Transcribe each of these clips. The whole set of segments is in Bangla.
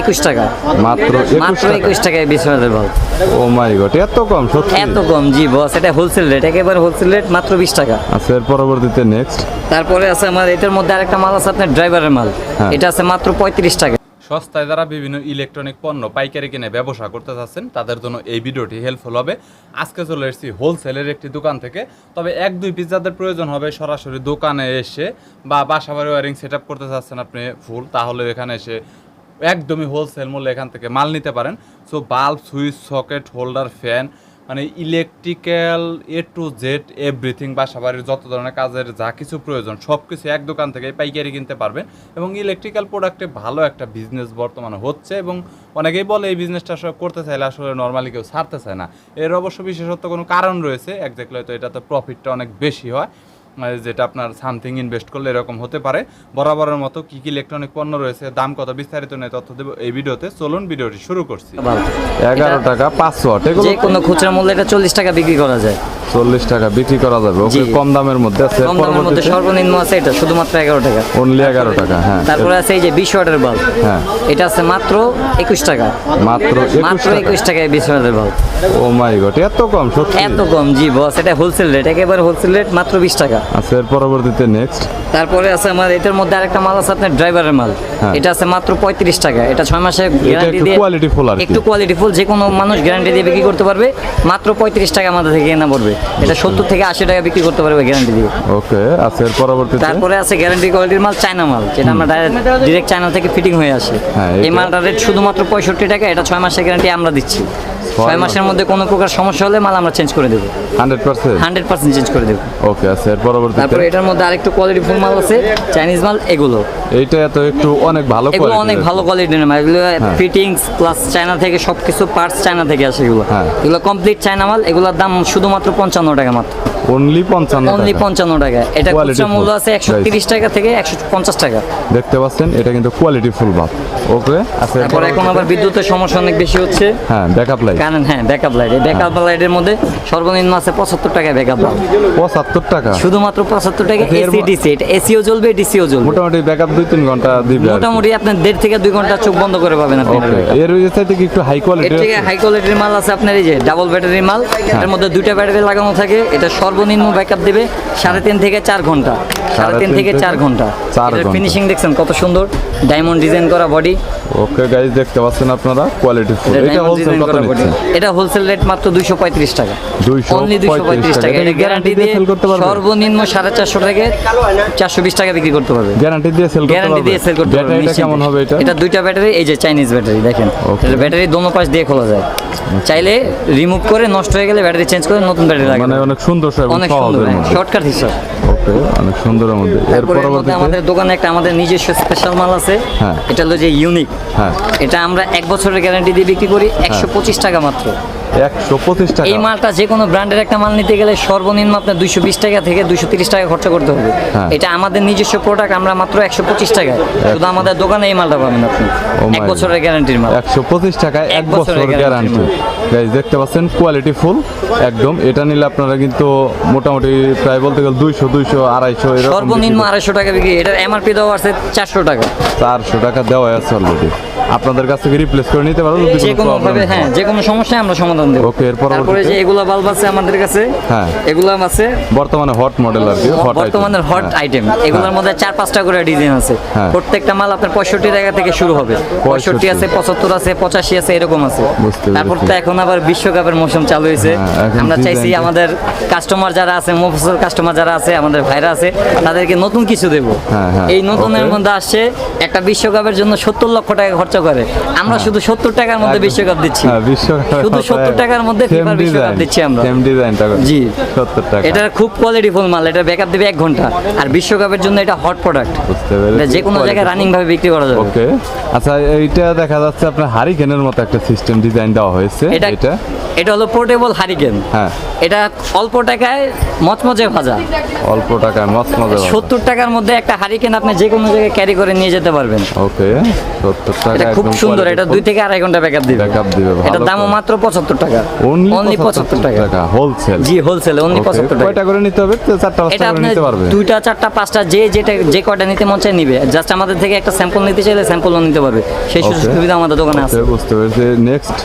একুশ টাকা। মাত্র মাত্র একুশ টাকায় বিশ হাজার বাল্ব ও মাই গড এত কম সত্যি? এত কম জি বস এটা হোলসেল রেট একেবারে হোলসেল রেট মাত্র বিশ টাকা। আচ্ছা এর পরবর্তীতে নেক্সট তারপরে আছে আমার এটার মধ্যে আরেকটা মাল আছে আপনার ড্রাইভারের মাল। হ্যাঁ। এটা আছে মাত্র পঁয়ত্রিশ টাকা। সস্তায় যারা বিভিন্ন ইলেকট্রনিক পণ্য পাইকারি কিনে ব্যবসা করতে চাচ্ছেন তাদের জন্য এই ভিডিওটি হেল্পফুল হবে। আজকে চলে এসেছি হোলসেলের একটি দোকান থেকে। তবে এক দুই পিস যাদের প্রয়োজন হবে সরাসরি দোকানে এসে বা বাসা বাড়ি ওয়ারিং সেট আপ করতে চাচ্ছেন আপনি ফুল তাহলে এখানে এসে একদমই হোলসেল মূল্যে এখান থেকে মাল নিতে পারেন। So bulb switch socket holder fan মানে electrical A to Z everything বাসা বাড়ির যত ধরনের কাজের যা কিছু প্রয়োজন সব কিছু এক দোকান থেকে পাইকারি কিনতে পারবেন এবং ইলেকট্রিক্যাল প্রোডাক্টে ভালো একটা বিজনেস বর্তমানে হচ্ছে এবং অনেকেই বলে এই বিজনেসটা আসলে করতে চাইলে আসলে নর্মালি কেউ ছাড়তে চায় না। এর অবশ্য বিশেষত্ব কোনো কারণ রয়েছে একজাক্টলি হয়তো এটাতে প্রফিটটা অনেক বেশি হয়। যেটা আপনার সামথিং ইনভেস্ট করলে এরকম হতে পারে। বরাবরের মতো কি কি ইলেকট্রনিক পণ্য রয়েছে দাম কত বিস্তারিত নেই তথ্য দেবো এই ভিডিওতে। চলুন ভিডিওটি শুরু করছি। এগারো টাকা পাঁচশো যে কোনো খুচরা মূল্য এটা চল্লিশ টাকা বিক্রি করা যায়। চল্লিশ টাকা বিক্রি করা যাবে। ওকে কম দামের মধ্যে আছে। কম দামের মধ্যে সর্বনিম্ন আছে এটা শুধুমাত্র এগারো টাকা। অনলি এগারো টাকা হ্যাঁ। তারপরে আছে এই যে বিশ ওয়াটের বাল্ব। হ্যাঁ। এটা আছে মাত্র একুশ টাকা। মাত্র মাত্র একুশ টাকায় বিশ ওয়াটের বাল্ব। ও মাই গড এত কম সত্যি। এত কম জি বস এটা হোলসেল রেট একেবারে হোলসেল রেট মাত্র বিশ টাকা। আচ্ছা এর পরবর্তীতে নেক্সট তারপরে আছে আমার এটার মধ্যে আরেকটা মাল আছে আপনার ড্রাইভারের মাল। হ্যাঁ। এটা আছে মাত্র পঁয়ত্রিশ টাকা। এটা ছয় মাসের এটা গ্যারান্টি দিয়ে কোয়ালিটি ফুল আর একটু কোয়ালিটি ফুল যে কোনো মানুষ গ্যারান্টি দিয়ে বিক্রি করতে পারবে। মাত্র পঁয়ত্রিশ টাকা আমাদের থেকে কেনা পড়বে। এটা সত্তর থেকে আশি টাকা বিক্রি করতে পারবে গ্যারান্টি দিয়ে। ওকে আচ্ছা এর পরবর্তীতে? তারপরে আছে গ্যারান্টি কোয়ালিটির মাল চায়না মাল যেটা আমরা ডিরেক্ট চায়না থেকে ফিটিং হয়ে আসে। হ্যাঁ, এই মালটার রেট শুধুমাত্র পঁয়ষট্টি টাকা এটা ছয় মাসের গ্যারান্টি আমরা দিচ্ছি। ছয় মাসের মধ্যে কোনো প্রকার সমস্যা হলে মাল আমরা চেঞ্জ করে দেবো। Hundred percent? Hundred percent change করে দেবো। ওকে আচ্ছা এর পরবর্তীতে? তারপরে এটার মধ্যে আরেকটু কোয়ালিটি ফুল মাল আছে চাইনিজ মাল এগুলো। এইটা তো একটু অনেক ভালো এগুলো অনেক ভালো কোয়ালিটির মাল। এগুলো ফিটিংস প্লাস চায়না থেকে সব কিছু পার্টস চায়না থেকে আসে এগুলো। হ্যাঁ। এগুলো কমপ্লিট চায়না মাল এগুলোর দাম শুধুমাত্র পঞ্চান্ন টাকা মাত্র। অনলি পঞ্চান্ন অনলি পঞ্চান্ন টাকা। এটা খুচরা মূল্য আছে একশো তিরিশ টাকা থেকে একশো পঞ্চাশ টাকা। দেখতে পাচ্ছেন এটা কিন্তু কোয়ালিটি ফুল মাল। ওকে আচ্ছা এর এখন আবার বিদ্যুতের সমস্যা অনেক বেশি হচ্ছে। হ্যাঁ ব্যাকআপ লাইট কারণ হ্যাঁ ব্যাকআপ লাইট এই ব্যাকআপ লাইটের মধ্যে সর্বনিম্ন আছে পঁচাত্তর টাকা ব্যাকআপ লাইট পঁচাত্তর টাকা? শুধুমাত্র পঁচাত্তর টাকা এসি ডিসি এটা এসিও জ্বলবে ডিসিও জ্বলবে। মোটামুটি ব্যাকআপ দুই তিন ঘণ্টা দিবে মোটামুটি আপনার দেড় থেকে দুই ঘণ্টা চোখ বন্ধ করে পাবেন আপনি। এর সাইডে কি একটু হাই এর কোয়ালিটি থেকে হাই কোয়ালিটির মাল আছে আপনার এই যে ডাবল ব্যাটারি মাল। হ্যাঁ। এটার মধ্যে দুইটা ব্যাটারি লাগানো থাকে। এটা সর্বনিম্ন ব্যাকআপ দেবে সাড়ে তিন থেকে চার ঘণ্টা। সাড়ে তিন থেকে চার ঘণ্টা। ফিনিশিং দেখছেন কত সুন্দর। ডায়মন্ড ডিজাইন করা বডি ওকে গাইজ দেখতে পাচ্ছেন আপনারা কোয়ালিটি ফুল এটা হোলসেল কত নিচ্ছেন এটা হোলসেল রেট মাত্র দুইশো পঁয়ত্রিশ টাকা। 235 অনলি দুইশো পঁয়ত্রিশ টাকা। এটা গ্যারান্টি দিয়ে sell করতে পারবে? সর্বনিম্ন সাড়ে চারশো থেকে চারশো বিশ টাকা বিক্রি করতে পারবে। গ্যারান্টি দিয়ে সেল করতে পারবে? গ্যারান্টি দিয়ে সেল করতে পারবে নিশ্চিন্তে। কেমন হবে এটা? এটা দুইটা ব্যাটারি এই যে চাইনিজ ব্যাটারি দেখেন. এটা ব্যাটারি দোনো পাশ দিয়ে খোলা যায়। চাইলে রিমুভ করে নষ্ট হয়ে গেলে ব্যাটারি চেঞ্জ করে নতুন ব্যাটারি লাগে মানে অনেক সুন্দর অনেক সুন্দর শর্টকাট হিসাব। ওকে অনেক সুন্দর আমাদের। এর আমাদের দোকানে একটা আমাদের নিজস্ব স্পেশাল মাল আছে। হ্যাঁ। এটা হলো যে ইউনিক হ্যাঁ। এটা আমরা এক বছরের গ্যারান্টি দিয়ে বিক্রি করি একশো পঁচিশ টাকা মাত্র। একশো পঁচিশ টাকা। এই মালটা যে কোনো ব্র্যান্ডের একটা মাল নিতে গেলে সর্বনিম্ন আপনার দুইশো বিশ টাকা থেকে দুইশো তিরিশ টাকা খরচা করতে হবে। হ্যাঁ। এটা আমাদের নিজস্ব প্রোডাক্ট আমরা মাত্র একশো পঁচিশ টাকায়। শুধু আমাদের দোকানে এই মালটা পাবেন আপনি। এক বছরের গ্যারান্টির মাল। একশো পঁচিশ টাকায় এক বছরের গ্যারান্টি গাইজ দেখতে পাচ্ছেন কোয়ালিটি ফুল একদম। এটা নিলে আপনারা কিন্তু মোটামুটি প্রায় বলতে গেলে দুইশো দুইশো আড়াইশো সর্বনিম্ন আড়াইশো টাকা বিক্রি। এটার এমআরপি দেওয়া আছে চারশো টাকা। চারশো টাকা দেওয়া আছে অলরেডি আপনাদের কাছ থেকে রিপ্লেস করে নিতে যদি যে কোনো ভাবে হ্যাঁ। যে কোনো সমস্যায় আমরা সমাধান দেবো। Okay, এর পরবর্তীতে? তারপরে যে এগুলা বাল্ব আছে আমাদের কাছে হ্যাঁ। এগুলা আছে। বর্তমানে হট মডেল আর কি হট বর্তমানের হট আইটেম এগুলোর মধ্যে চার পাঁচটা করে ডিজাইন আছে। হ্যাঁ। প্রত্যেকটা মাল আপনার পঁয়ষট্টি টাকা থেকে শুরু হবে। পঁয়ষট্টি। আছে পঁচাত্তর আছে পঁচাশি আছে এরকম আছে। তারপর তো এখন আবার বিশ্বকাপের মৌসুম চালু হয়েছে। হ্যাঁ, আমরা চাইছি আমাদের কাস্টমার যারা আছে মুফসল কাস্টমার যারা আছে আমাদের ভাইরা আছে তাদেরকে নতুন কিছু দেব। হ্যাঁ, এই নতুনের মধ্যে আসছে একটা বিশ্বকাপের জন্য সত্তর লক্ষ টাকা খরচা করে। আমরা শুধু সত্তর টাকার মধ্যে বিশ্বকাপ দিচ্ছি। শুধু 70 টাকার মধ্যে ফিফার বিশ্বকাপ দিচ্ছি আমরা। সেম ডিজাইনটা জি। সত্তর টাকা। এটা খুব কোয়ালিটি ফুল মাল এটা ব্যাকআপ দেবে এক ঘণ্টা। আর বিশ্বকাপের জন্য এটা হট প্রোডাক্ট বুঝতে পেরেছি যে কোনো জায়গায় রানিং ভাবে বিক্রি করা যাবে। ওকে আচ্ছা এইটা দেখা যাচ্ছে আপনার হারিকেনের মতো একটা সিস্টেম ডিজাইন দেওয়া হয়েছে এটা। এটা এটা হলো পোর্টেবল হারিকেন। হ্যাঁ। এটা অল্প টাকায় মচমচে ভাজা। অল্প টাকায় মাছ মজা সত্তর টাকার মধ্যে একটা হারিকেন আপনি যে কোনো জায়গায় ক্যারি করে নিয়ে যেতে পারবেন। ওকে সত্তর টাকা খুব সুন্দর এটা দুই থেকে আড়াই ঘণ্টা ব্যাকআপ দিবে। Backup দিবে, এটার দামও মাত্র পঁচাত্তর টাকা। অনলি পঁচাত্তর টাকা। হোলসেল জি হোলসেল অনলি পঁচাত্তর টাকা। কয়টা করে নিতে হবে? তো চারটা পাঁচটা এটা করে আপনি নিতে পারবে। দুইটা চারটা পাঁচটা যে যেটা যে কয়টা নিতে মন চায় নিবে। জাস্ট আমাদের থেকে একটা স্যাম্পল নিতে চাইলে স্যাম্পলও নিতে পারবে। সেই সুযোগ সুবিধা আমাদের দোকানে আছে। বুঝতে পেরেছি। নেক্সট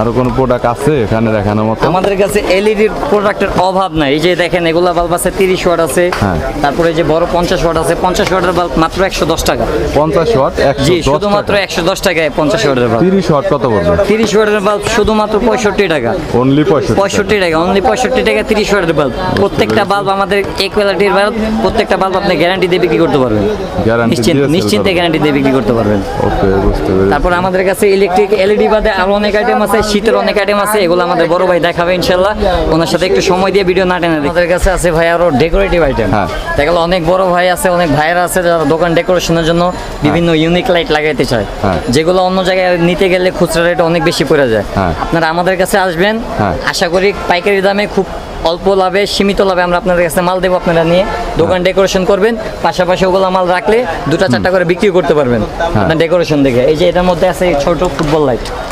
আরও কোনো প্রোডাক্ট আছে এখানে দেখানোর মতো? আমাদের কাছে এলইডি প্রোডাক্টের অভাব নাই। এই যে দেখেন এগুলা বাল্ব আছে তিরিশ ওয়াট আছে। হ্যাঁ। তারপরে যে বড় পঞ্চাশ ওয়াট আছে পঞ্চাশ ওয়াটের বাল্ব মাত্র একশো দশ টাকা। পঞ্চাশ ওয়াট একশো জি শুধুমাত্র টাকা। একশো দশ টাকায় পঞ্চাশ ওয়াটের বাল্ব তিরিশ ওয়াট কত পড়বে? তিরিশ ওয়াটের বাল্ব শুধুমাত্র পঁয়ষট্টি টাকা। অনলি পঁয়ষট্টি পঁয়ষট্টি টাকা অনলি পঁয়ষট্টি টাকা তিরিশ ওয়াটের বাল্ব প্রত্যেকটা বাল্ব আমাদের এক কোয়ালিটির বাল্ব প্রত্যেকটা বাল্ব আপনি গ্যারান্টি দিয়ে বিক্রি করতে পারবেন। দিয়ে নিশ্চিন্তে গ্যারান্টি দিয়ে বিক্রি করতে পারবেন। ওকে বুঝতে পেরেছি। তারপর আমাদের কাছে ইলেকট্রিক এলইডি বাদে আরও অনেক আইটেম আছে। শীতের অনেক আইটেম আছে এগুলো আমাদের বড় ভাই দেখাবে ইনশাল্লাহ। ওনার সাথে একটু সময় দিয়ে ভিডিও না টেনে। আমাদের কাছে আছে ভাই আরও ডেকোরেটিভ আইটেম হ্যাঁ। দেখা গেলো অনেক বড় ভাই আছে অনেক ভাইয়েরা আছে যারা দোকান ডেকোরেশনের জন্য বিভিন্ন ইউনিক লাইট লাগাইতে চায়। হ্যাঁ। যেগুলো অন্য জায়গায় নিতে গেলে খুচরা রেট অনেক বেশি পড়ে যায়। হ্যাঁ। আপনারা আমাদের কাছে আসবেন। হ্যাঁ। আশা করি পাইকারি দামে খুব অল্প লাভে সীমিত লাভে আমরা আপনাদের কাছে মাল দেবো আপনারা নিয়ে দোকান ডেকোরেশন করবেন। পাশাপাশি ওগুলো মাল রাখলে দুটা চারটা করে বিক্রি করতে পারবেন আপনার ডেকোরেশন দেখে। এই যে এটার মধ্যে আছে ছোট ফুটবল লাইট হ্যাঁ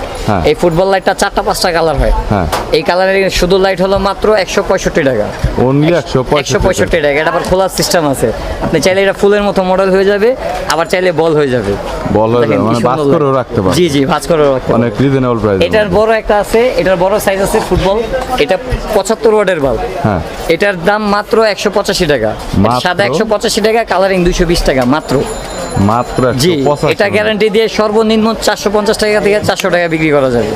এই ফুটবল লাইটটা চারটা পাঁচটা কালার হয়। হ্যাঁ। এই কালারের শুধু লাইট হলো মাত্র একশো পঁয়ষট্টি টাকা। অনলি একশো একশো পঁয়ষট্টি টাকা। এটা আবার খোলার সিস্টেম আছে। আপনি চাইলে এটা ফুলের মতো মডেল হয়ে যাবে আবার চাইলে বল হয়ে যাবে। বল হয়ে যাবে, মানে করেও রাখতে জি জি ভাজ করে রাখতে। অনেক রিজনেবল প্রাইস এটার বড় একটা আছে এটার বড় সাইজ আছে ফুটবল এটা পঁচাত্তর ওয়াটের বাল্ব হ্যাঁ। এটার দাম মাত্র একশো পঁচাশি টাকা। সাদা একশো পঁচাশি টাকা কালারিং দুইশো বিশ টাকা মাত্র। মাত্র জি এটা গ্যারান্টি দিয়ে সর্বনিম্ন চারশো পঞ্চাশ টাকা থেকে চারশো টাকা বিক্রি করা যাবে।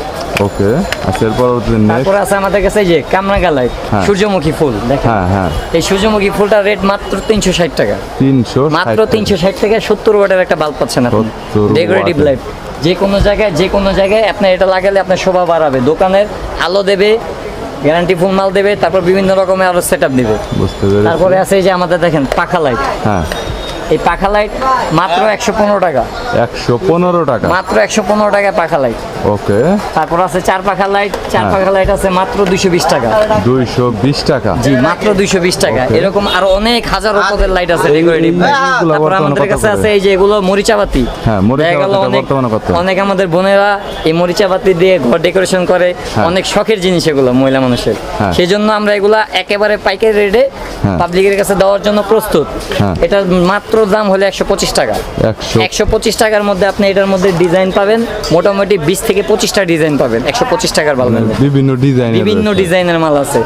ওকে আচ্ছা এরপর তারপরে আছে আমাদের কাছে যে হ্যাঁ। সূর্যমুখী ফুল দেখেন। হ্যাঁ হ্যাঁ। এই সূর্যমুখী ফুলটার রেট মাত্র তিনশো ষাট টাকা। তিনশো মাত্র তিনশো ষাট সত্তর ওয়াটের একটা বাল্ব পাচ্ছেন আপনি। ডেকোরেটিভ লাইট যে কোনো জায়গায় যে কোনো জায়গায় আপনার এটা লাগালে আপনার শোভা বাড়াবে। দোকানের আলো দেবে গ্যারান্টি ফুল মাল দেবে তারপর বিভিন্ন রকমের আরও সেট আপ দিবে তারপরে আছে এই যে আমাদের দেখেন পাখা লাইট হ্যাঁ। এই পাখা লাইট মাত্র একশো পনেরো টাকা। একশো পনেরো টাকা। মাত্র একশো পনেরো টাকা পাখা লাইট ওকে। তারপর আছে চার পাখা লাইট চার হ্যাঁ। পাখা লাইট আছে মাত্র দুইশো বিশ টাকা। দুইশো বিশ টাকা। জি মাত্র দুইশো বিশ টাকা। এরকম আরও অনেক হাজারো পদের লাইট আছে ডেকোরেটিভ তারপর আমাদের কত কাছে আছে এই যে এগুলো মরিচাবাতি। হ্যাঁ, মরিচা অনেক আমাদের বোনেরা এই মরিচাবাতি দিয়ে ঘর ডেকোরেশন করে। হ্যাঁ। অনেক শখের জিনিস এগুলো মহিলা মানুষের। সেই জন্য আমরা এগুলা একেবারে পাইকারি রেটে। পাবলিকের কাছে দেওয়ার জন্য প্রস্তুত। এটার মাত্র দাম হলো একশো পঁচিশ টাকা। একশো একশো পঁচিশ টাকার মধ্যে আপনি এটার মধ্যে ডিজাইন পাবেন। মোটামুটি বিশ থেকে পঁচিশটা ডিজাইন পাবেন। একশো পঁচিশ টাকার বাল্বের মধ্যে। বিভিন্ন ডিজাইন বিভিন্ন ডিজাইনের মাল আছে।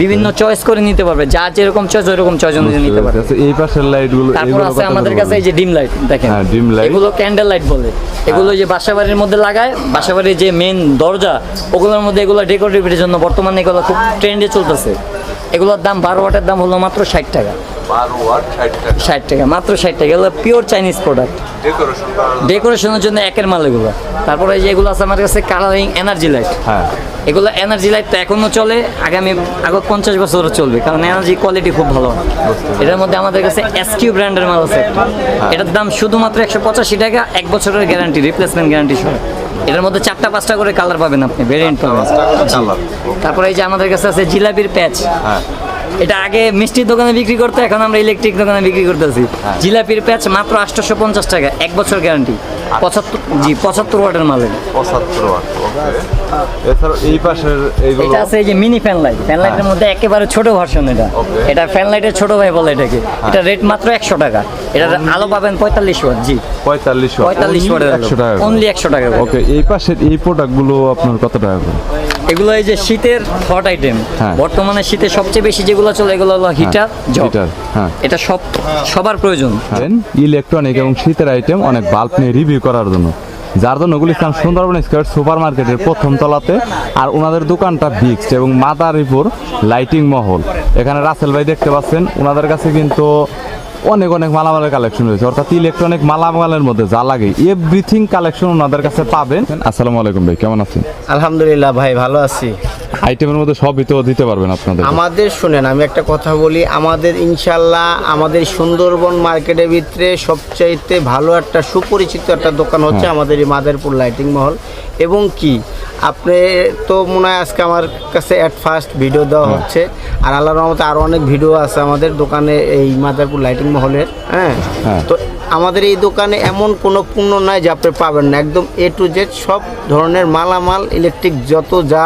বিভিন্ন চয়েস করে নিতে পারবে। যার যেরকম চয়েস ওইরকম চয়েস অনুযায়ী নিতে পারবে। এই পাশের লাইটগুলো তারপর আছে আমাদের কাছে এই যে ডিম লাইট দেখেন। হ্যাঁ, dim light। এগুলো ক্যান্ডেল লাইট বলে। এগুলো যে বাসাবাড়ির মধ্যে লাগায় বাসাবাড়ির যে মেন দরজা ওগুলোর মধ্যে এগুলো ডেকোরেটিভের জন্য বর্তমানে এগুলো খুব ট্রেন্ডে চলতেছে। এগুলোর দাম বারো ওয়াটের দাম হলো মাত্র ষাট টাকা। ষাট টাকা। মাত্র ষাট টাকা। এগুলো পিওর চাইনিজ প্রোডাক্ট ডেকোরেশনের জন্য একের মাল এগুলো। তারপরে এই যে এগুলো আছে আমার কাছে কালারিং এনার্জি লাইট হ্যাঁ। এগুলো এনার্জি লাইট তো এখনও চলে। আগামী আগত পঞ্চাশ বছর চলবে। কারণ এনার্জি কোয়ালিটি খুব ভালো। এটার মধ্যে আমাদের কাছে এসকিউ ব্র্যান্ডের মাল আছে। এটার দাম শুধুমাত্র একশো পঁচাশি টাকা। এক বছরের গ্যারান্টি রিপ্লেসমেন্ট গ্যারান্টি সহ। এটার মধ্যে চারটা পাঁচটা করে কালার পাবেন আপনি ভেরিয়েন্ট পাবেন। তারপরে এই যে আমাদের কাছে আছে জিলাপির প্যাচ হ্যাঁ। এটা আগে মিষ্টির দোকানে বিক্রি করতে এখন আমরা ইলেকট্রিক দোকানে বিক্রি করতেছি। জিলাপির প্যাচ মাত্র আটশোশো পঞ্চাশ টাকা এক বছর গ্যারান্টি পঁচাত্তর জি পঁচাত্তর ওয়াটের মালের পঁচাত্তর ওয়াট এছাড়া এই পাশের এটা আছে এই যে মিনি ফ্যান লাইট ফ্যান লাইটের মধ্যে একেবারে ছোট ভার্সন এটা। এটা ফ্যান লাইটের ছোট ভাই বলে এটাকে। এটা রেট মাত্র একশো টাকা। এটার আলো পাবেন পঁয়তাল্লিশ ওয়াট জি। পঁয়তাল্লিশ পঁয়তাল্লিশ ওয়াটের একশো টাকা অনলি একশো টাকা ওকে এই পাশের এই প্রোডাক্টগুলো আপনার কত টাকা করে? এগুলো এই যে শীতের হট আইটেম হ্যাঁ। বর্তমানে শীতে সবচেয়ে বেশি যেগুলো চলে এগুলো হলো হিটার হ্যাঁ। এটা সব সবার প্রয়োজন। ইলেকট্রনিক এবং শীতের আইটেম অনেক বাল্ব নিয়ে রিভিউ করার জন্য। যার জন্য ওগুলি গুলিস্তান সুন্দরবন স্কোয়ার সুপার মার্কেটের প্রথম তলাতে। আর ওনাদের দোকানটা ফিক্সড এবং মাদারীপুর লাইটিং মহল। এখানে রাসেল ভাই দেখতে পাচ্ছেন ওনাদের কাছে কিন্তু অনেক অনেক মালামালের কালেকশন রয়েছে। অর্থাৎ ইলেকট্রনিক মালামালের মধ্যে যা লাগে এভরিথিং কালেকশন ওনাদের কাছে পাবেন। আসসালামু আলাইকুম ভাই, কেমন আছেন? আলহামদুলিল্লাহ ভাই, ভালো আছি। আইটেমের মধ্যে সবই তো দিতে পারবেন আপনাদের। আমাদের শুনেন আমি একটা কথা বলি আমাদের ইনশাল্লাহ আমাদের সুন্দরবন মার্কেটের ভিতরে সবচাইতে ভালো একটা সুপরিচিত একটা দোকান হচ্ছে আমাদের এই মাদারপুর লাইটিং মহল। এবং কি আপনি তো মনে হয় আজকে আমার কাছে অ্যাট ফার্স্ট ভিডিও দেওয়া হচ্ছে আর আল্লাহর রহমতে আরও অনেক ভিডিও আছে আমাদের দোকানে এই মাদারপুর লাইটিং মহলের হ্যাঁ? হ্যাঁ। তো আমাদের এই দোকানে এমন কোনো পণ্য নাই যে আপনি পাবেন না। একদম এ টু জেড সব ধরনের মালামাল ইলেকট্রিক যত যা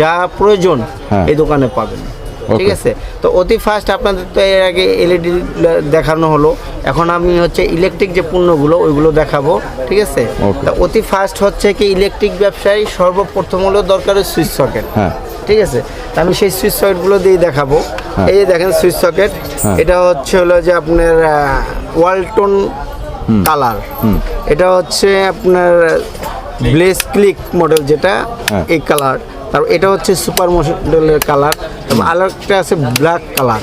যা প্রয়োজন হ্যাঁ। এই দোকানে পাবেন। ঠিক আছে? তো অতি ফার্স্ট আপনাদের তো এর আগে এলইডি দেখানো হলো। এখন আমি হচ্ছে ইলেকট্রিক যে পণ্যগুলো ওইগুলো দেখাবো। ঠিক আছে? তা অতি ফার্স্ট হচ্ছে কি ইলেকট্রিক ব্যবসায়ী সর্বপ্রথম হলো দরকার সুইচ সকেট হ্যাঁ। ঠিক আছে? আমি সেই সুইচ সকেটগুলো দিয়ে দেখাবো। এই যে দেখেন সুইচ সকেট হ্যাঁ। এটা হচ্ছে হলো যে আপনার ওয়ালটন কালার এটা হচ্ছে আপনার ব্লেস ক্লিক মডেল যেটা হ্যাঁ। এই কালার তারপর এটা হচ্ছে সুপার মডেলের কালার এবং আরেকটা আছে ব্ল্যাক কালার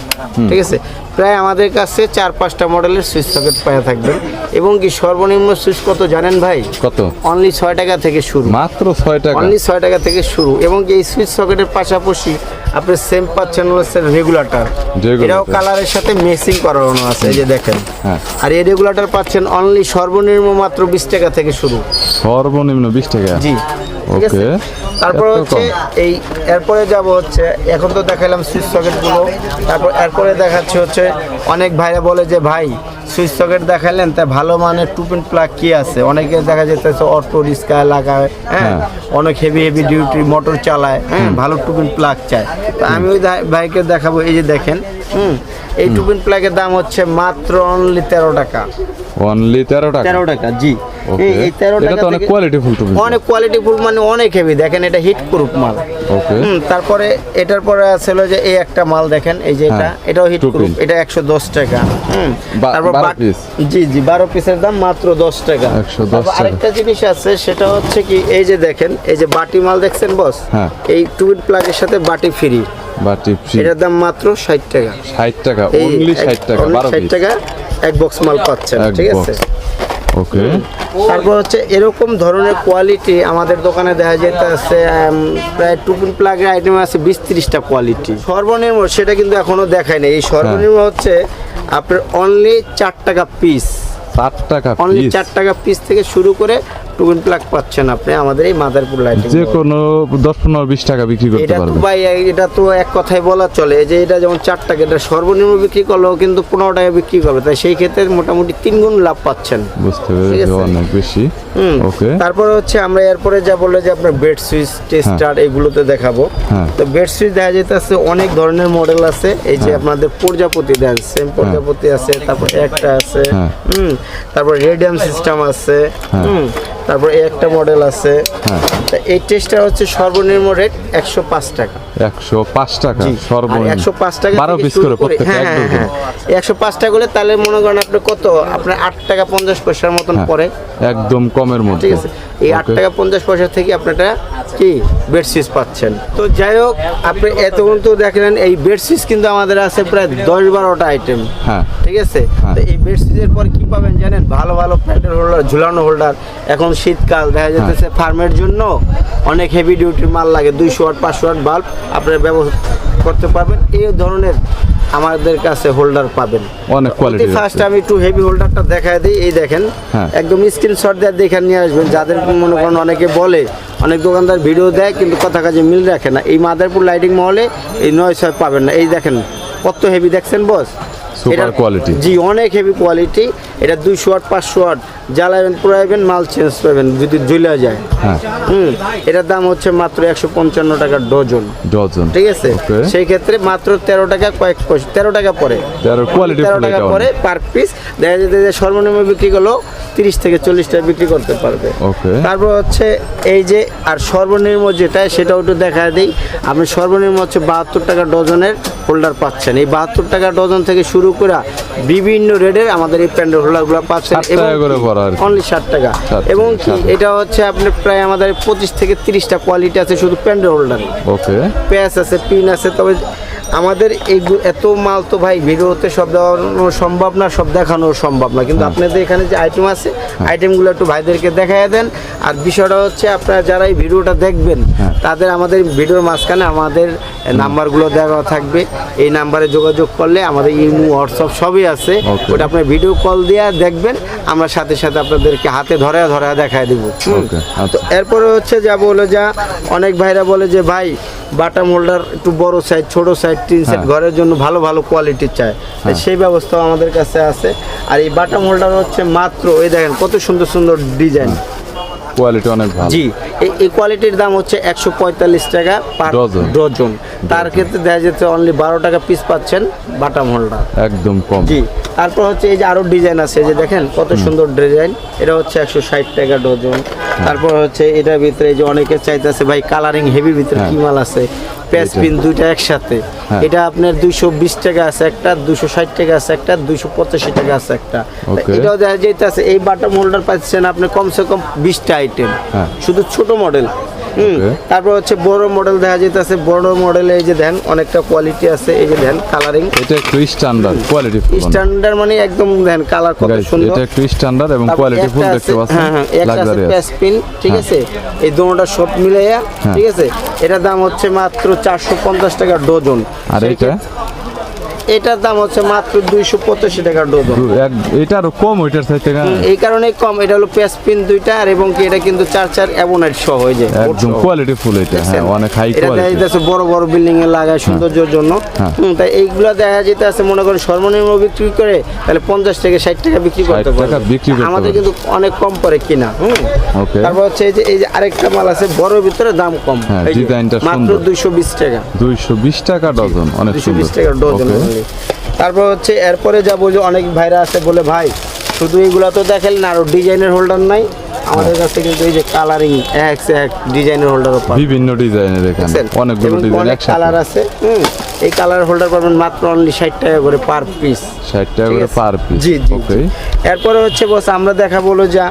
ঠিক আছে? প্রায় আমাদের কাছে চার পাঁচটা মডেলের সুইচ সকেট পাওয়া থাকবে। এবং কি সর্বনিম্ন সুইচ কত জানেন ভাই? কত? অনলি ছয় টাকা থেকে শুরু। মাত্র ছয় টাকা। অনলি ছয় টাকা থেকে শুরু। এবং এই সুইচ সকেটের পাশাপাশি আপনি সেম পাচ্ছেন হচ্ছে রেগুলেটর। এটাও কালারের সাথে মেসিং করানো আছে এই যে দেখেন। হ্যাঁ। আর এই রেগুলেটর পাচ্ছেন অনলি সর্বনিম্ন মাত্র বিশ টাকা থেকে শুরু। সর্বনিম্ন বিশ টাকা? জি। ওকে। তারপর হচ্ছে এই এরপরে যাব হচ্ছে এখন তো দেখালাম সুইচ সকেটগুলো। তারপর এরপরে দেখাচ্ছে হচ্ছে অনেক ভাইরা বলে যে ভাই সুইচ সকেট দেখালেন তা ভালো মানের টুপিন প্লাগ কি আছে? অনেকে দেখা যেতেছে অটো রিক্সা লাগায় হ্যাঁ? হ্যাঁ। অনেক হেভি হেভি ডিউটি মোটর চালায় হ্যাঁ? ভালো টুপিন প্লাগ চায়। তো আমি ওই ভাইকে দেখাবো এই যে দেখেন হুম? এই টুপিন প্লাগের দাম হচ্ছে মাত্র অনলি তেরো টাকা। অনলি তেরো টাকা? তেরো টাকা জি। এই- তেরো টাকা অনেক কোয়ালিটি ফুল অনেক কোয়ালিটি ফুল মানে অনেক হেভি দেখেন এটা হিট প্রুফ মাল তারপরে এটার পরে আছে যে এই একটা মাল দেখেন এই যে এটা হ্যাঁ, এটাও হিট প্রুফ এটা একশো দশ টাকা। তারপর বারো বাট- piece। জি জি বারো পিসের দাম মাত্র দশ টাকা। 110 তারপর টাকা। আরেকটা জিনিস আছে সেটা হচ্ছে কি এই যে দেখেন এই যে বাটি মাল দেখছেন বস হ্যাঁ। এই টুইট প্লাগের সাথে বাটি ফ্রি বা টিপসি এটার দাম মাত্র ষাট টাকা। ষাট টাকা অনলি এক- ষাট টাকা 60 টাকা এক বক্স মাল পাচ্ছেন ঠিক আছে? ওকে। তারপর হচ্ছে এরকম ধরনের কোয়ালিটি আমাদের দোকানে দেখা যেতেছে প্রায় টুপিন প্লাগের আইটেম আছে বিশ ত্রিশটা কোয়ালিটি সর্বনিম্ন সেটা কিন্তু এখনও দেখায় নাই। এই সর্বনিম্ন হচ্ছে আপনার অনলি চার টাকা পিস চার টাকা অনলি চার টাকা পিস থেকে শুরু করে টুপিন প্লাগ পাচ্ছেন আপনি আমাদের এই মাদারপুর লাইটিং যে কোনো দশ পনেরো বিশ টাকা বিক্রি করতে এটা তো ভাই এটা তো এক কথায় বলা চলে যে এটা যেমন চার টাকা এটা সর্বনিম্ন বিক্রি করলেও কিন্তু পনেরো টাকা বিক্রি করবে তাই সেই ক্ষেত্রে মোটামুটি তিন গুণ লাভ পাচ্ছেন। বুঝতে পেরেছি অনেক বেশি। ওকে তারপরে হচ্ছে আমরা এরপরে যা বললে যে আপনার বেড সুইচ টেস্টার এগুলোতে দেখাবো। হ্যাঁ। তো বেড সুইচ দেখা যেতেছে অনেক ধরনের মডেল আছে এই যে আপনাদের প্রজাপতি দেন সেম প্রজাপতি আছে তারপর একটা আছে হ্যাঁ। হুম তারপর রেডিয়াম সিস্টেম আছে হুম। তারপর এই একটা মডেল আছে। হ্যাঁ। এই টেস্টটা হচ্ছে সর্বনিম্ন রেট একশো পাঁচ টাকা। একশো পাঁচ টাকা সর্বনিম্ন। একশো পাঁচ টাকা বারো পিস করে প্রত্যেকটা হ্যাঁ হ্যাঁ হ্যাঁ। একশো পাঁচ টাকা করলে তাহলে মনে করেন আপনি কত? আপনার আট টাকা পঞ্চাশ পয়সার মতন হ্যাঁ, পড়ে। একদম কমের মধ্যে। ঠিক আছে। এই আট টাকা পঞ্চাশ পয়সা থেকে আপনারা কি বেডশিট পাচ্ছেন? তো যাই হোক আপনি এতক্ষণ তো দেখলেন এই বেডশিট কিন্তু আমাদের আছে প্রায় দশ বারোটা আইটেম হ্যাঁ। ঠিক আছে? হ্যাঁ। তো এই বেডশিটের পর কি পাবেন জানেন? ভালো ভালো প্যান্টের হোল্ডার ঝুলানো হোল্ডার এখন শীতকাল দেখা যেতেছে ফার্মের জন্য অনেক হেভি ডিউটি মাল লাগে দুইশো ওয়াট পাঁচশো ওয়াট বাল্ব আপনারা ব্যবহার করতে পারবেন। এই ধরনের আমাদের কাছে হোল্ডার পাবেন। অনেক কোয়ালিটি ফার্স্ট আমি একটু হেভি হোল্ডারটা দেখায় দিই এই দেখেন। হ্যাঁ। একদম স্ক্রিনশট দিয়ে দেখে নিয়ে আসবেন। যাদের মনে করেন অনেকে বলে অনেক দোকানদার ভিডিও দেয় কিন্তু কথা কাজে মিল রাখে না। এই মাদারপুর লাইটিং মহলে এই নয় ছয় পাবেন না। এই দেখেন কত হেভি দেখছেন বস এটা- quality। জি অনেক হেভি কোয়ালিটি এটা দুইশো ওয়াট পাঁচশো ওয়াট জ্বালাবেন পুরাইবেন মাল চেঞ্জ পাবেন যদি জ্বলে যায়। হ্যাঁ। হুম এটার দাম হচ্ছে মাত্র একশো পঞ্চান্ন টাকা ডজন। ডজন। ঠিক আছে? সেই ক্ষেত্রে মাত্র তেরো টাকা কয়েক পয়সা তেরো টাকা পরে। কোয়ালিটি তেরো টাকা পরে পার পিস দেখা যেতে যে সর্বনিম্ন বিক্রি করলেও তিরিশ থেকে চল্লিশ টাকা বিক্রি করতে পারবে. তারপর হচ্ছে এই যে আর সর্বনিম্ন যেটা সেটাও একটু দেখা দিই। আপনি সর্বনিম্ন হচ্ছে বাহাত্তর টাকা ডজনের হোল্ডার পাচ্ছেন। এই বাহাত্তর টাকা ডজন থেকে শুরু করে বিভিন্ন রেটের আমাদের এই প্যান্ডেল হোল্ডারগুলো পাচ্ছেন 60 টাকা করে পড়া অনলি ষাট টাকা। এবং কি এটা হচ্ছে আপনি প্রায় আমাদের পঁচিশ থেকে তিরিশটা কোয়ালিটি আছে শুধু প্যান্ডেল হোল্ডার। ওকে প্যাচ আছে পিন আছে তবে আমাদের এই এত মাল তো ভাই ভিডিওতে সব দেওয়ানো সম্ভব না সব দেখানো সম্ভব না। কিন্তু আপনাদের এখানে যে আইটেম আছে আইটেমগুলো একটু ভাইদেরকে দেখাই দেন। আর বিষয়টা হচ্ছে আপনারা যারা এই ভিডিওটা দেখবেন হ্যাঁ। তাদের আমাদের ভিডিওর মাঝখানে আমাদের নাম্বারগুলো দেওয়া থাকবে। এই নাম্বারে যোগাযোগ করলে আমাদের ইমো হোয়াটসঅ্যাপ সবই আছে। ওটা আপনার ভিডিও কল দিয়ে দেখবেন আমরা সাথে সাথে আপনাদেরকে হাতে ধরে ধরে দেখায় দিব। Okay, আচ্ছা। তো এরপরে হচ্ছে যা বলে যা অনেক ভাইরা বলে যে ভাই বাটাম হোল্ডার একটু বড় সাইজ ছোট সাইজ তিন সেট হ্যাঁ। ঘরের জন্য ভালো ভালো কোয়ালিটির চায় সেই ব্যবস্থাও আমাদের কাছে আছে। আর এই বাটাম হোল্ডার হচ্ছে মাত্র এই দেখেন কত সুন্দর সুন্দর ডিজাইন কোয়ালিটি অনেক ভালো। জি এই কোয়ালিটির দাম হচ্ছে একশো পঁয়তাল্লিশ টাকা পার ডজন। তার ক্ষেত্রে দেখা যাচ্ছে অনলি বারো টাকা পিস পাচ্ছেন বাটাম হোল্ডার একদম কম। জি তারপর হচ্ছে এই যে আরও ডিজাইন আছে এই যে দেখেন কত সুন্দর ডিজাইন এটা হচ্ছে একশো ষাট টাকা ডজন। তারপর হচ্ছে এটার ভিতরে যে অনেকে চাইতেছে ভাই কালারিং হেভি ভিতরে কি মাল আছে? প্যাচ পিন দুইটা একসাথে। হ্যাঁ। এটা আপনার দুইশো বিশ টাকা আছে একটা দুশো ষাট টাকা আছে একটা দুইশো পঁচাশি টাকা আছে একটা। এটাও দেখা যাইতেছে এই বাটার হোল্ডার পাচ্ছেন আপনি কমসে কম বিশটা আইটেম হ্যাঁ। শুধু ছোট মডেল. তারপর হচ্ছে বড় মডেল দেখা যাইতেছে বড় মডেলে এই যে দেন অনেকটা কোয়ালিটি আছে এই যে দেন কালারিং এটা একটু স্ট্যান্ডার্ড কোয়ালিটি স্ট্যান্ডার্ড মানে। একদম দেন কালার কত সুন্দর। এটা একটু স্ট্যান্ডার্ড এবং কোয়ালিটি ফুল দেখতে পাচ্ছেন হ্যাঁ হ্যাঁ একটা আছে প্যাসপিন ঠিক হ্যাঁ। আছে? এই দোনোটা সব মিলাইয়া হ্যাঁ। ঠিক আছে? এটার দাম হচ্ছে মাত্র চারশো পঞ্চাশ টাকা ডজন। আর এটা এটার দাম হচ্ছে মাত্র দুইশো পঁচাশি টাকা ডজন। এটা আরও কম ওইটার সাথে এই কারণে কম এটা হলো প্যাসপিন দুইটা আর এবং কি এটা কিন্তু চার চার অ্যাবোনাইট সহ হয়ে যায় একদম কোয়ালিটি ফুল এটা হ্যাঁ অনেক হাই কোয়ালিটি যাচ্ছে বড় বড় বিল্ডিং এ লাগায় সৌন্দর্যের জন্য। হ্যাঁ। তাই এইগুলো দেখা যেতে আছে মনে করেন সর্বনিম্ন বিক্রি করে তাহলে পঞ্চাশ থেকে ষাট টাকা বিক্রি করতে 60 পারবে। বিক্রি আমাদের কিন্তু অনেক কম পরে কিনা হুম। তারপর হচ্ছে এই যে এই যে আরেকটা মাল আছে বড় ভিতরে দাম কম। হ্যাঁ, মাত্র দুইশো বিশ টাকা। দুইশো বিশ টাকা ডজন অনেক সুন্দর। বিশ টাকা ডজন Okay. তারপর হচ্ছে এরপরে যা বলছো অনেক ভাইরা আছে বলে ভাই শুধু এইগুলা তো দেখালেন আরও ডিজাইনের হোল্ডার নাই। আমাদের কাছে কিন্তু এই যে কালারিং এক এক ডিজাইনের হোল্ডার পাবেন। বিভিন্ন ডিজাইনের এখানে? অনেকগুলো ডিজাইন অনেক কালার আছে হুম। এই কালার হোল্ডার পাবেন মাত্র অনলি ষাট টাকা করে পার পিস ষাট টাকা করে পার পিস জি জি ওকে। এরপরে হচ্ছে বস আমরা দেখা বলো যা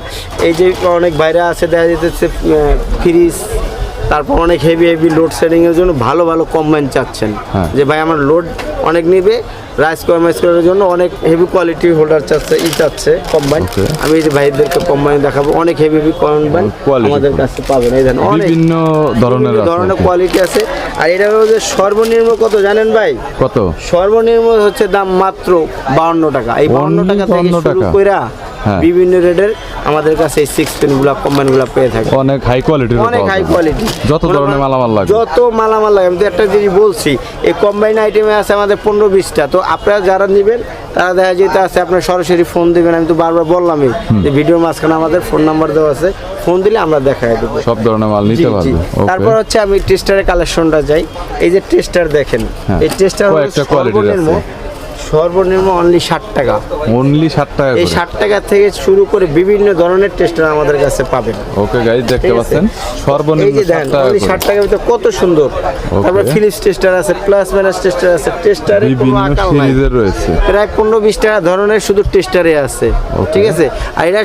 এই যে অনেক বাইরে আছে দেখা যেতেছে ফ্রিজ তারপর অনেক হেভি হেভি লোড সেটিং এর জন্য ভালো ভালো কম্বাইন চাচ্ছেন। হ্যাঁ। যে ভাই আমার লোড অনেক নিবে রাইস করার জন্য অনেক হেভি কোয়ালিটি হোল্ডার চাচ্ছে ই চাচ্ছে কম্বাইন আমি এই যে ভাইদেরকে কম্বাইন দেখাবো অনেক হেভি হেভি কম্বাইন আমাদের কাছে পাবেন। এই অনেক বিভিন্ন ধরনের ধরনের কোয়ালিটি আছে। আর এটা হলো যে সর্বনিম্ন কত জানেন ভাই? কত? সর্বনিম্ন হচ্ছে দাম মাত্র বাউন্ন টাকা। এই বাউন্ন টাকা থেকে শুরু? কইরা। বিভিন্ন রেটের আমাদের কাছে এই সিক্স পেনগুলা কম্বাইনগুলা পেয়ে থাকে। অনেক হাই কোয়ালিটির অনেক হাই কোয়ালিটি যত ধরনের মালামাল লাগবে। যত মালামাল লাগে আমি তো একটা জিনিস বলছি এই কম্বাইন আইটেমে আছে আমাদের পনেরো বিশটা। তো আপনারা যারা নেবেন তারা দেখা যেতে আছে আপনার সরাসরি ফোন দিবেন। আমি তো বারবার বললামই যে ভিডিওর মাঝখানে আমাদের ফোন নাম্বার দেওয়া আছে। ফোন দিলে আমরা দেখাই দেবো। সব ধরনের মাল নিতে। পারবে। তারপর হচ্ছে আমি টেস্টারের কালেকশনটা যাই। এই যে টেস্টার দেখেন হ্যাঁ। এই টেস্টার কয়েকটা কোয়ালিটির সর্বনিম্ন। সর্বনিম্ন অনলি ষাট টাকা। অনলি ষাট টাকা এই ষাট টাকা থেকে শুরু করে বিভিন্ন ধরনের টেস্টার আমাদের কাছে পাবেন। ওকে গাইজ দেখতে পাচ্ছেন? সর্বনিম্ন অনলি ষাট টাকার ভিতরে কত সুন্দর। তারপর ফিলিপস টেস্টার আছে প্লাস মাইনাস টেস্টার আছে টেস্টারে কোনো বিভিন্ন আকাল নাই। রয়েছে। প্রায় পনেরো বিশ টাকা ধরনের শুধু টেস্টারে আছে. ঠিক আছে? আর এটা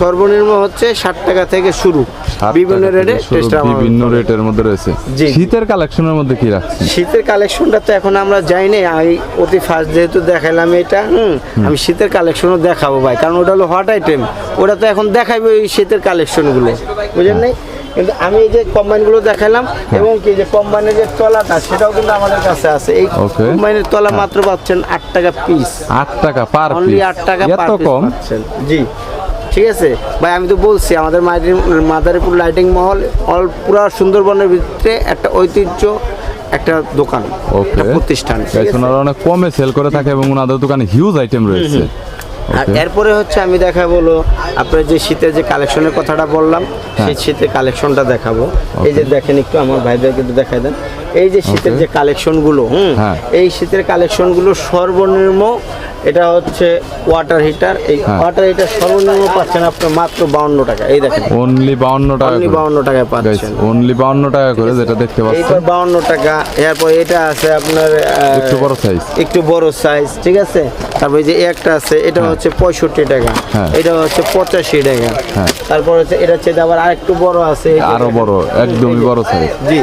সর্বনিম্ন হচ্ছে ষাট টাকা থেকে শুরু। বিভিন্ন রেটে টেস্টার বিভিন্ন রেটের মধ্যে রয়েছে। শীতের কালেকশনের মধ্যে কি রাখছি শীতের কালেকশনটা তো এখন আমরা যাই নাই আমি অতি ফার্স্ট যেহেতু দেখাইলাম এটা হুম আমি শীতের কালেকশনও দেখাবো ভাই কারণ ওটা হলো হট আইটেম ওটা তো এখন দেখাইবে ওই শীতের কালেকশনগুলো বুঝলেন নাই? কিন্তু আমি এই যে কম্বাইনগুলো দেখালাম এবং কি যে কম্বাইনের যে তলাটা সেটাও কিন্তু আমাদের কাছে আছে। এই. কম্বাইনের তলা মাত্র পাচ্ছেন আট টাকা পিস আট টাকা পার অনলি আট টাকা piece কম? পাচ্ছেন। জি। ঠিক আছে? ভাই আমি তো বলছি আমাদের মাদারীপুর লাইটিং মহল অল পুরা সুন্দরবনের ভিতরে একটা ঐতিহ্য একটা দোকান ওকে। একটা প্রতিষ্ঠান? ওনারা অনেক কমে সেল করে থাকে এবং ওনাদের দোকানে হিউজ আইটেম রয়েছে। আর এরপরে হচ্ছে আমি দেখাবো আপনার যে শীতের যে কালেকশনের কথাটা বললাম হ্যাঁ। সেই শীতের কালেকশনটা দেখাবো। এই যে দেখেন একটু আমার ভাইদেরকে একটু দেখাই দেন। এই যে শীতের যে কালেকশনগুলো হুম হ্যাঁ। এই শীতের কালেকশনগুলো সর্বনিম্ন এটা হচ্ছে ওয়াটার হিটার এই হ্যাঁ। ওয়াটার হিটার সর্বনিম্ন পাচ্ছেন আপনার মাত্র বাউন্ন টাকা। এই দেখেন। অনলি বাউন্ন টাকা অনলি বাউন্ন টাকায় পাচ্ছেন। অনলি বাউন্ন টাকা করে যেটা দেখতে এইটা পাচ্ছেন বাউন্ন টাকা। এরপর এটা আছে আপনার একটু বড় সাইজ একটু বড় সাইজ ঠিক আছে? তারপরে যে একটা আছে এটা হচ্ছে পঁয়ষট্টি টাকা। হ্যাঁ। এটা হচ্ছে পঁচাশি টাকা। হ্যাঁ। তারপর হচ্ছে এটা হচ্ছে আবার আরেকটু বড় আছে। আরও বড় একদমই বড় সাইজ জি।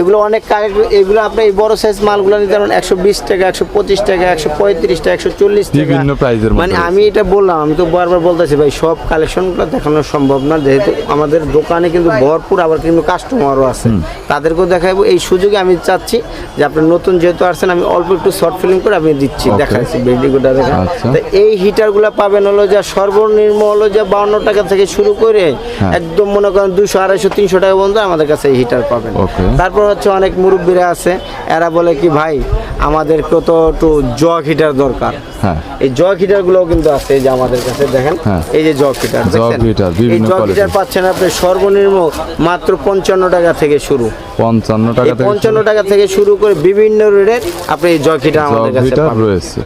এগুলো অনেক কালেক্ট এগুলো আপনি এই বড় সাইজ মালগুলো নিতে পারেন। একশো বিশ টাকা একশো পঁচিশ টাকা একশো পঁয়ত্রিশ টাকা একশো চল্লিশ টাকা। বিভিন্ন প্রাইজের মানে আমি এটা বললাম আমি তো বারবার বলতেছি ভাই সব কালেকশনগুলো দেখানো সম্ভব না। যেহেতু আমাদের দোকানে কিন্তু ভরপুর আবার কিন্তু কাস্টমারও আছে। তাদেরকেও দেখাবো এই সুযোগে আমি চাচ্ছি যে আপনি নতুন যেহেতু আসছেন আমি অল্প একটু শর্ট ফিল্ম করে আমি দিচ্ছি. দেখাচ্ছি ভিডিওটা আচ্ছা। তো এই হিটারগুলো পাবেন হলো যে সর্বনিম্ন হলো যে বাউন্ন টাকা থেকে শুরু করে হ্যাঁ। একদম মনে করেন দুশো আড়াইশো তিনশো টাকা পর্যন্ত আমাদের কাছে এই হিটার পাবেন। তারপর হচ্ছে অনেক মুরব্বীরা আছে এরা বলে কি ভাই আমাদের কত একটু জগ হিটার দরকার। হ্যাঁ। এই জগ হিটারগুলো কিন্তু আছে এই যে আমাদের কাছে দেখেন। হ্যাঁ। এই যে জগ হিটার জগ হিটার, বিভিন্ন জগ হিটার পাচ্ছেন আপনি সর্বনিম্ন মাত্র পঞ্চান্ন টাকা থেকে শুরু। পঞ্চান্ন টাকা থেকে পঞ্চান্ন টাকা থেকে শুরু করে বিভিন্ন রেটের আপনি এই জগ হিটার আমাদের কাছে পাবেন। রয়েছে।